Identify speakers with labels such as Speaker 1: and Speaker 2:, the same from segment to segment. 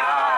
Speaker 1: Bye.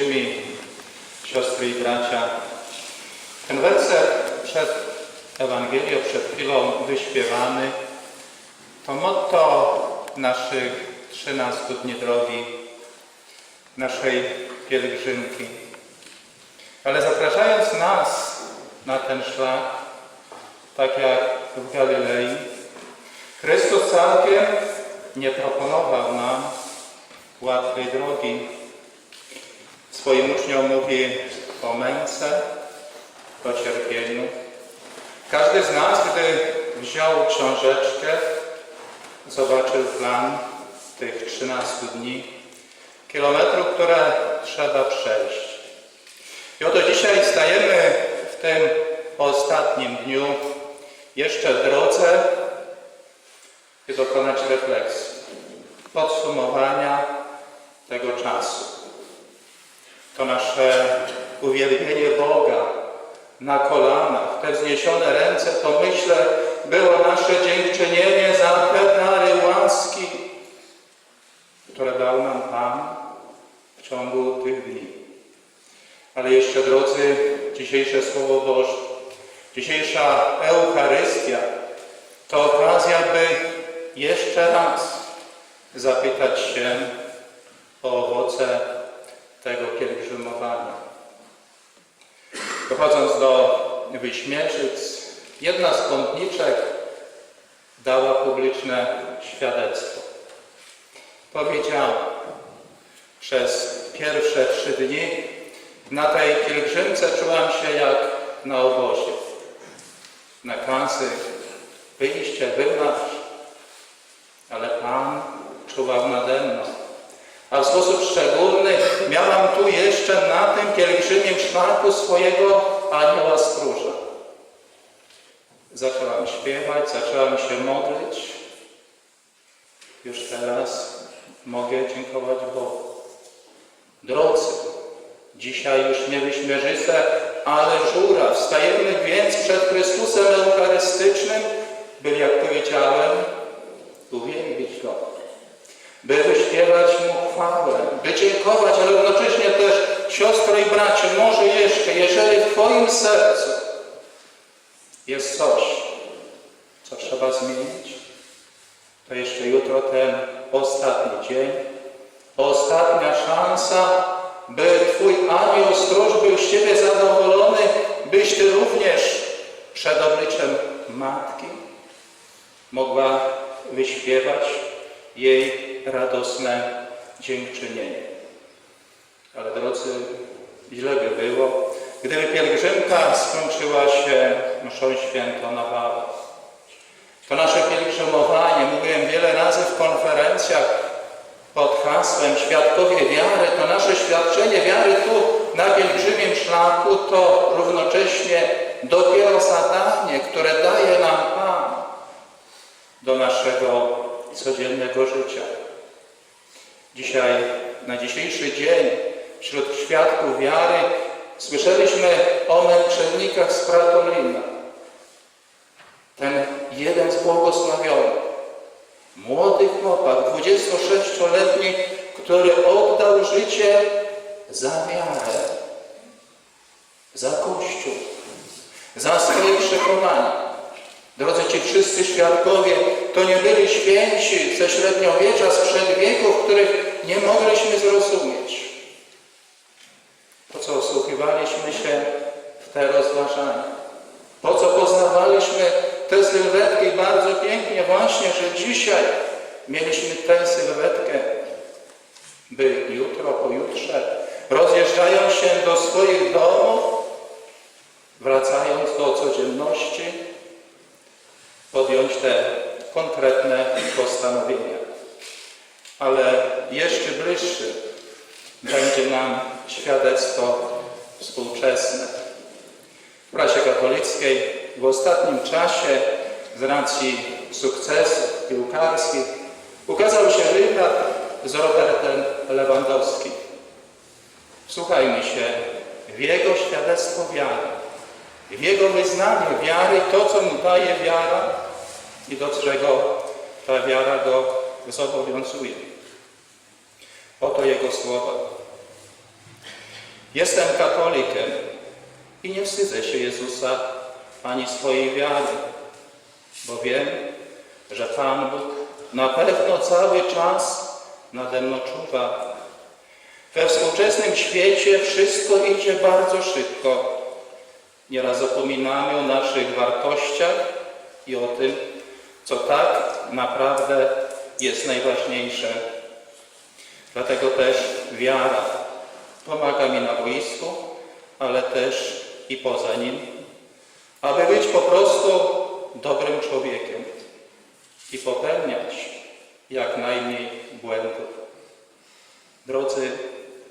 Speaker 1: Pielgrzymi, siostry i bracia, ten werset przed Ewangelią, przed chwilą wyśpiewany, to motto naszych 13 dni drogi, naszej pielgrzymki. Ale zapraszając nas na ten szlak, tak jak w Galilei, Chrystus całkiem nie proponował nam łatwej drogi. Swoim uczniom mówi o męce, o cierpieniu. Każdy z nas, gdy wziął książeczkę, zobaczył plan tych 13 dni, kilometrów, które trzeba przejść. I oto dzisiaj stajemy w tym ostatnim dniu, jeszcze w drodze, i dokonać refleksji, podsumowania tego czasu. To nasze uwielbienie Boga na kolanach, te wzniesione ręce, to myślę, było nasze dziękczynienie za te dary łaski, które dał nam Pan w ciągu tych dni. Ale jeszcze, drodzy, dzisiejsze Słowo Boże, dzisiejsza Eucharystia, to okazja, by jeszcze raz zapytać się o owoce tego pielgrzymowania. Dochodząc do Wyśmierzyc, jedna z pątniczek dała publiczne świadectwo. Powiedziała, przez pierwsze trzy dni na tej pielgrzymce czułam się jak na obozie. Nakazy, wyjście, wymarsz, ale Pan czuwał nade mną. A w sposób szczególny miałam tu jeszcze na tym pielgrzymim szlaku swojego anioła stróża. Zaczęłam śpiewać, zaczęłam się modlić. Już teraz mogę dziękować Bogu. Drodzy, dzisiaj już nie wyśmierzyce, ale żura. Wstajemy więc przed Chrystusem Eucharystycznym, by, jak powiedziałem, uwielbić Go, by wyśpiewać Mu chwałę, by dziękować, ale jednocześnie też, siostro i bracie, może jeszcze, jeżeli w Twoim sercu jest coś, co trzeba zmienić, to jeszcze jutro ten ostatni dzień, ostatnia szansa, by Twój anioł stróż był z Ciebie zadowolony, byś Ty również przed obliczem Matki mogła wyśpiewać jej radosne dziękczynienie. Ale drodzy, źle by było, gdyby pielgrzymka skończyła się mszą świętą na wale. To nasze pielgrzymowanie, mówiłem wiele razy w konferencjach pod hasłem Świadkowie Wiary, to nasze świadczenie wiary tu na pielgrzymim szlaku to równocześnie dopiero zadanie, które daje nam Pan do naszego codziennego życia. Dzisiaj, na dzisiejszy dzień, wśród świadków wiary słyszeliśmy o męczennikach z Pratolina. Ten jeden z błogosławionych, młody chłopak, 26-letni, który oddał życie za wiarę, za Kościół, za swoje przekonania. Drodzy, ci wszyscy świadkowie to nie byli święci ze średniowiecza, sprzed wieków, których nie mogliśmy zrozumieć. Po co osłuchiwaliśmy się w te rozważania? Po co poznawaliśmy tę sylwetkę i bardzo pięknie właśnie, że dzisiaj mieliśmy tę sylwetkę, by jutro, pojutrze, rozjeżdżając się do swoich domów, wracając do codzienności, podjąć te konkretne postanowienia. Ale jeszcze bliższy będzie nam świadectwo współczesne. W prasie katolickiej w ostatnim czasie z racji sukcesów piłkarskich ukazał się wywiad z Robertem Lewandowskim. Słuchajmy się w jego świadectwo wiary, w jego wyznanie wiary, to co mu daje wiara i do czego ta wiara go zobowiązuje. Oto jego słowa. Jestem katolikiem i nie wstydzę się Jezusa ani swojej wiary, bo wiem, że Pan Bóg na pewno cały czas nade mną czuwa. We współczesnym świecie wszystko idzie bardzo szybko. Nieraz zapominamy o naszych wartościach i o tym, co tak naprawdę jest najważniejsze. Dlatego też wiara pomaga mi na boisku, ale też i poza nim, aby być po prostu dobrym człowiekiem i popełniać jak najmniej błędów. Drodzy,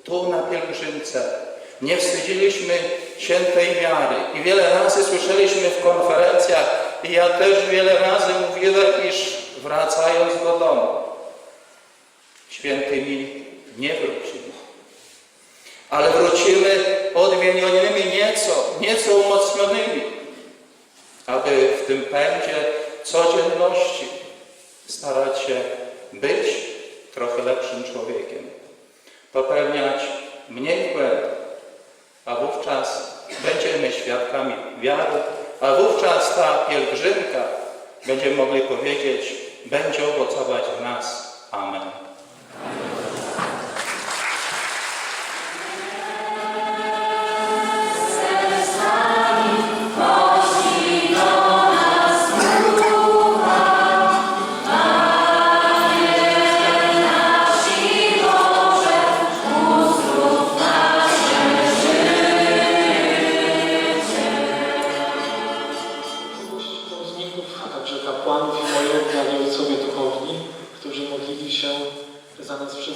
Speaker 1: tu na pielgrzymce nie wstydziliśmy się tej wiary i wiele razy słyszeliśmy w konferencjach i ja też wiele razy mówiłem, iż wracając do domu, świętymi nie wrócimy. Ale wrócimy odmienionymi nieco, nieco umocnionymi, aby w tym pędzie codzienności starać się być trochę lepszym człowiekiem, popełniać mniej błędów, a wówczas będziemy świadkami wiary, a wówczas ta pielgrzymka, będziemy mogli powiedzieć, będzie owocować w nas. Amen.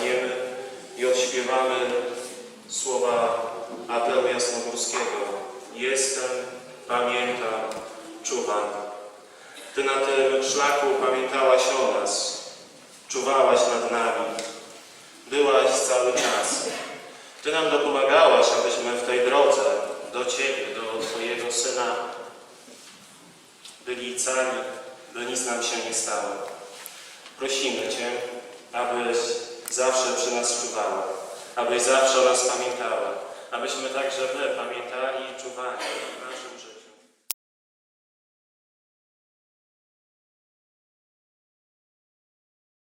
Speaker 2: Tobą staniemy i odśpiewamy słowa apelu jasnogórskiego. Jestem, pamiętam, czuwam. Ty na tym szlaku pamiętałaś o nas, czuwałaś nad nami, byłaś cały czas. Ty nam dopomagałaś, abyśmy w tej drodze do Ciebie, do Twojego Syna byli cali, by nic nam się nie stało. Prosimy Cię, abyś zawsze przy nas czuwała, abyś zawsze o nas pamiętała, abyśmy także My pamiętali i czuwali